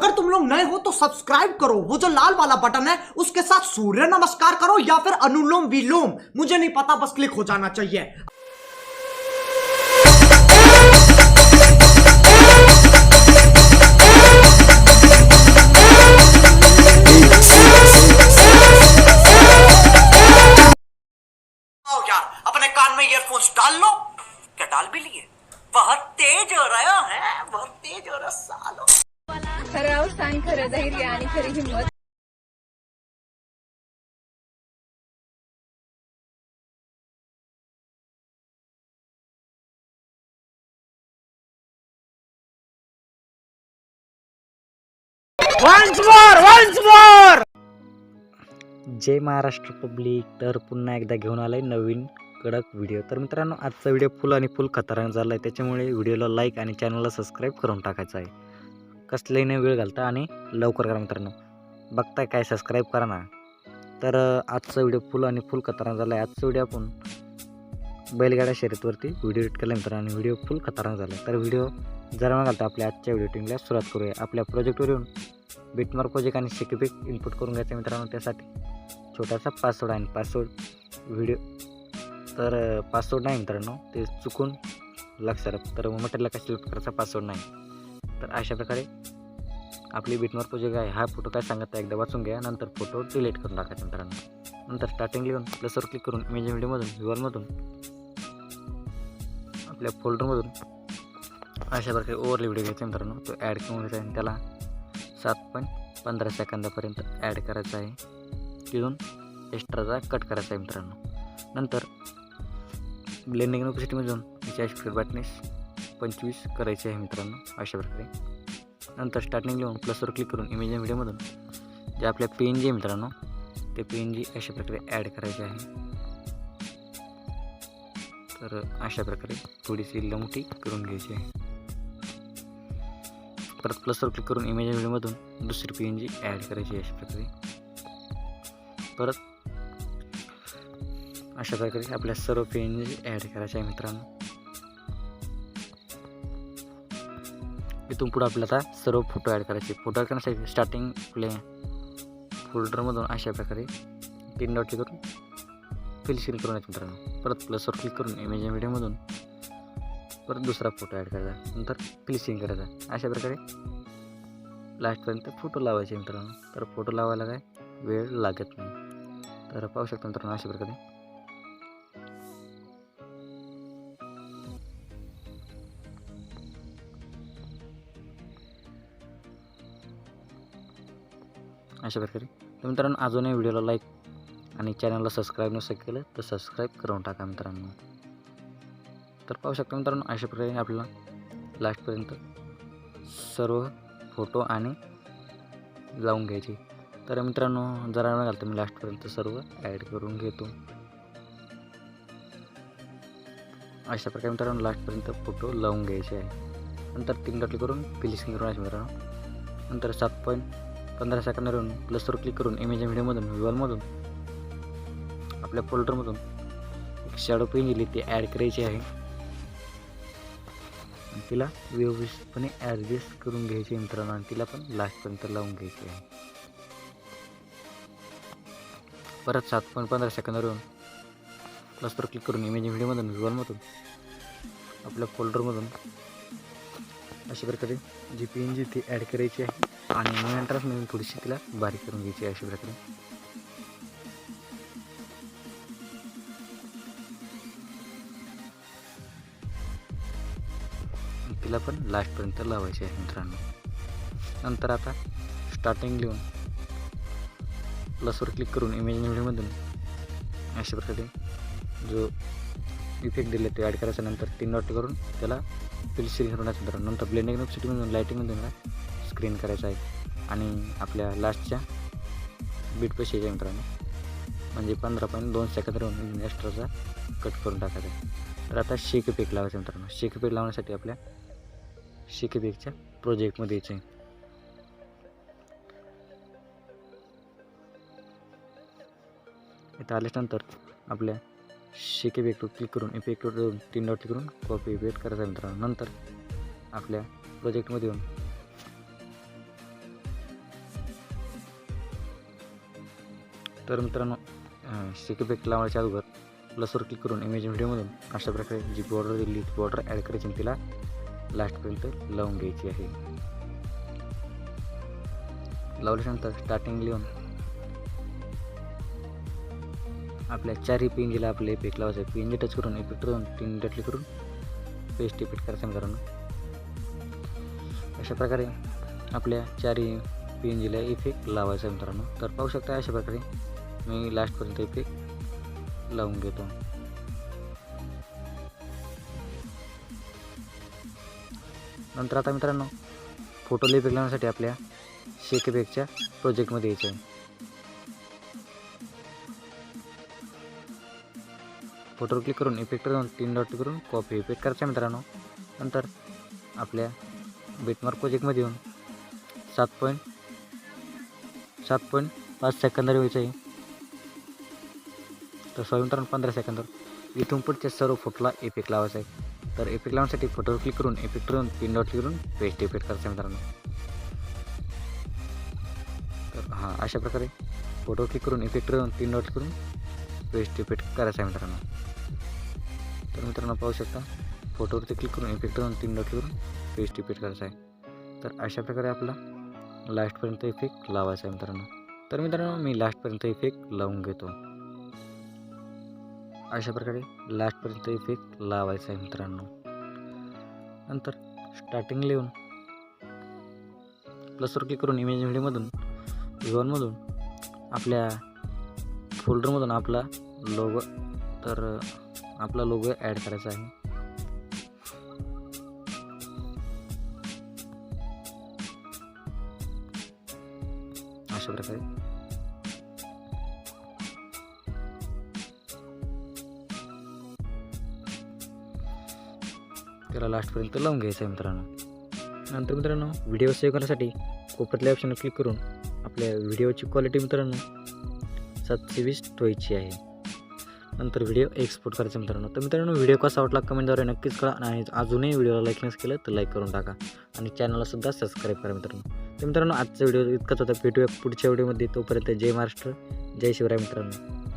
अगर तुम लोग नए हो तो सब्सक्राइब करो। वो जो लाल वाला बटन है, उसके साथ सूर्य नमस्कार करो या फिर अनुलोम विलोम। मुझे नहीं पता, बस क्लिक हो जाना चाहिए। अपने कान में ईयरफोन्स डाल लो। क्या डाल भी लिए? बहुत तेज हो रहा है, बहुत तेज हो रहा सालो। खराव सांग खरं धैर्य आणि खरी हिंमत. Once more once more! जय महाराष्ट्र पब्लिक. तर पुन्हा एकदा घेऊन आलाय नवीन कडक व्हिडिओ. तर मित्रांनो आजचा व्हिडिओ फुल आणि फुल खतरनाक झाला आहे त्याच्यामुळे व्हिडिओला लाईक आणि चॅनलला सबस्क्राईब करून टाकायचं आहे. कसलाही नाही वेळ घालता आणि लवकर करा मित्रांनो. बघताय काय सबस्क्राईब करा ना. तर आजचा व्हिडिओ फुल आणि फुल खतरनाक झाला आहे आजचा व्हिडिओ आपण बैलगाड्या शर्यतवरती व्हिडिओ एडिट केला मित्रांनो आणि व्हिडिओ फुल खतरनाक झाला तर व्हिडिओ जरा न घालता आपल्या आजच्या व्हिडिओ टीमला सुरुवात करूया. आपल्या प्रोजेक्टवर येऊन बिटमार्क प्रोजेक्ट आणि शिकपिक इनपुट करून घ्यायचं मित्रांनो त्यासाठी. छोटासा पासवर्ड आहे पासवर्ड व्हिडिओ तर पासवर्ड नाही मित्रांनो ते चुकून लक्षात तर मटेरियल काय सिलेक्ट करायचा? पासवर्ड नाही. तर अशा प्रकारे आपली बिटमार्क प्रोजेक्ट आहे. हा फोटो काय सांगत आहे एकदा वाचून घ्या. नंतर फोटो डिलीट करून टाकायचा मित्रांनो. नंतर स्टार्टिंग लिहून प्लसवर क्लिक करून इमेज व्हिडिओमधून व्हिवलमधून आपल्या फोल्डरमधून अशा प्रकारे ओवरली व्हिडिओ घ्यायचा मित्रांनो. तो ॲड करून घ्यायचा आहे आणि त्याला सात पॉईंट पंधरा सेकंदापर्यंत ॲड करायचा आहे. तिथून एक्स्ट्राचा कट करायचा आहे मित्रांनो. नंतर ब्लेंडिंग नोपिसिटीमधून त्याची फिर बॅटनेस पंचवीस करायची आहे मित्रांनो. अशा प्रकारे. नंतर स्टार्टिंग लिहून प्लसवर क्लिक करून इमेज व्हिडिओमधून जे आपल्या पी एन जी आहे मित्रांनो ते पी एन जी अशा प्रकारे ॲड करायचे आहे. तर अशा प्रकारे थोडीशी लमटी करून घ्यायची आहे. परत प्लसवर क्लिक करून इमेज व्हिडिओमधून दुसरी पी एन जी ॲड करायची अशा प्रकारे. परत अशा प्रकारे आपल्या सर्व पी एन जी ॲड करायच्या आहे मित्रांनो. इथून पुढं आपल्याला आता सर्व फोटो ॲड करायचे. फोटो ॲड करण्यासाठी स्टार्टिंग प्ले फोल्डरमधून अशा प्रकारे तीन डॉट करून फिल स्क्रीन करून यायचं मित्रांनो. परत प्लसवर क्लिक करून इमेज मीडियामधून परत दुसरा फोटो ॲड करायचा. नंतर फिलिशिंग करायचा. अशा प्रकारे लास्टपर्यंत फोटो लावायचे मित्रांनो. तर फोटो लावायला काय? वेळ लागत नाही. तर पाहू शकता मित्रांनो अशा प्रकारे. अशा प्रकारे. तर मित्रांनो अजूनही व्हिडिओला लाईक आणि चॅनलला सबस्क्राईब नसं केलं तर सबस्क्राईब करून टाका मित्रांनो. तर पाहू शकता मित्रांनो अशा प्रकारे आपल्याला लास्टपर्यंत सर्व फोटो आणि लावून घ्यायचे. तर मित्रांनो जरा न घालतो मी लास्टपर्यंत सर्व ॲड करून घेतो. अशा प्रकारे मित्रांनो लास्टपर्यंत फोटो लावून घ्यायचे आहे. नंतर तीन डॉटली करून फिलिशिंग करून यायचे मित्रांनो. नंतर सात पॉईंट पंधरा सेकंदावरून प्लसवर क्लिक करून इमेज व्हिडिओमधून विवलमधून आपल्या फोल्डरमधून एक शॅडो पेन दिली ती ॲड करायची आहे. तिला व्यवस्थितपणे ॲडजस्ट करून घ्यायची आहे मित्रांनो आणि तिला पण लास्टपर्यंत लावून घ्यायची आहे. परत सात पॉईंट पंधरा सेकंदावरून प्लसवर क्लिक करून इमेज व्हिडिओमधून विवलमधून आपल्या फोल्डरमधून अशा प्रकारे जी पी एन जी ती ॲड करायची आहे. आणि नंतरच थोडीशी तिला बारीक करून घ्यायची आहे अशा प्रकारे. तिला पण लास्टपर्यंत लावायची आहे मित्रांनो. नंतर आता स्टार्टिंग लिहून प्लसवर क्लिक करून इमेज निवडीमधून अशा प्रकारे जो इफेक्ट दिले ते ॲड करायचा नंतर तीन डॉट करून त्याला फिलशिंग करून टाकायचं नंतर ब्लेंडिंग सिटीमधून लाईटिंगमधून स्क्रीन करायचं आहे. आणि आपल्या लास्टच्या बीट पैसे यायच्या मित्रांनो. म्हणजे पंधरा पॉईंट दोन सेकंद राहून एक्स्ट्राचा कट करून टाकायचा आहे. तर आता शेक पीक लावायचं मित्रांनो. शेक पीक लावण्यासाठी आपल्या शेक पीकच्या प्रोजेक्टमध्ये यायचं आहे. इथं आल्याच्यानंतर आपल्या शेके इफेक्टवर क्लिक करून इफेक्टवर तीन डॉट क्लिक करून कॉपी वेट करायचा मित्रांनो. नंतर आपल्या प्रोजेक्टमध्ये येऊन. तर मित्रांनो शेक इफेक्ट लावायच्या अगोदर प्लसवर क्लिक करून इमेज व्हिडिओमधून अशा प्रकारे जी बॉर्डर दिली ती बॉर्डर ॲड करायची आणि तिला लास्टपर्यंत लावून घ्यायची आहे. लावल्यानंतर स्टार्टिंग लिहून आपल्या चारही पिंजीला आपले इफेक्ट लावायचं पिंजी टच करून इफेक्ट करून तीन क्लिक करून पेस्ट इफेक्ट करायचं मित्रांनो. अशा प्रकारे आपल्या चारही पिंजीला इफेक्ट लावायचा आहे मित्रांनो. तर पाहू शकता अशा प्रकारे मी लास्टपर्यंत इफेक्ट लावून घेतो. नंतर आता मित्रांनो फोटो इफेक्ट लावण्यासाठी आपल्या शेकेबेकच्या प्रोजेक्टमध्ये यायचं आहे. फोटोवर क्लिक करून इफेक्ट जाऊन तीन डॉट करून कॉपी इफेक्ट करायचा मित्रांनो. नंतर आपल्या बेटमार्क प्रोजेक्टमध्ये येऊन सात पॉईंट सात पॉईंट पाच सेकंदावर व्हायचं आहे. तर सॉरी मित्रांनो पंधरा सेकंदावर इथून पुढच्या सर्व फोटोला इफेक्ट लावायचा आहे. तर इफेक्ट लावण्यासाठी फोटोवर क्लिक करून इफेक्ट जाऊन तीन डॉट क्लिक करून पेस्ट इफेक्ट करायचा आहे मित्रांनो. तर हां अशा प्रकारे फोटो क्लिक करून इफेक्ट करून तीन डॉट करून पेस्ट इफेक्ट करायचा आहे मित्रांनो. तर मित्रांनो पाहू शकता फोटोवरती क्लिक करून इफेक्ट करून तीन डॉट करून पेस्ट इफेक्ट करायचा आहे. तर अशा प्रकारे आपला लास्टपर्यंत इफेक्ट लावायचा आहे मित्रांनो. तर मित्रांनो मी लास्टपर्यंत इफेक्ट लावून घेतो. अशा प्रकारे लास्टपर्यंत इफेक्ट लावायचा आहे मित्रांनो. नंतर स्टार्टिंग लिहून प्लसवर क्लिक करून इमेज व्हिडिओमधून इव्हनमधून आपल्या फोल्डरमधून आपला लोगो तर आपला लोगो ॲड करायचा आहे. अशा प्रकारे. त्याला लास्टपर्यंत लावून घ्यायचं आहे मित्रांनो. नंतर मित्रांनो व्हिडिओ सेव्ह करण्यासाठी कोपऱ्यातल्या ऑप्शनवर क्लिक करून आपल्या व्हिडिओची क्वालिटी मित्रांनो सातशे वीस ठेवायची आहे. नंतर व्हिडिओ एक्सपोर्ट करायचा मित्रांनो. तर मित्रांनो व्हिडिओ कसा वाटला कमेंटद्वारे नक्कीच कळा आणि अजूनही व्हिडिओला लाईक नस केलं तर लाईक करून टाका आणि चॅनललासुद्धा सबस्क्राईब करा मित्रांनो. तर मित्रांनो आजचा व्हिडिओ इतकाच होता. भेटूया पुढच्या व्हिडिओमध्ये. तोपर्यंत जय महाराष्ट्र जय शिवराय मित्रांनो.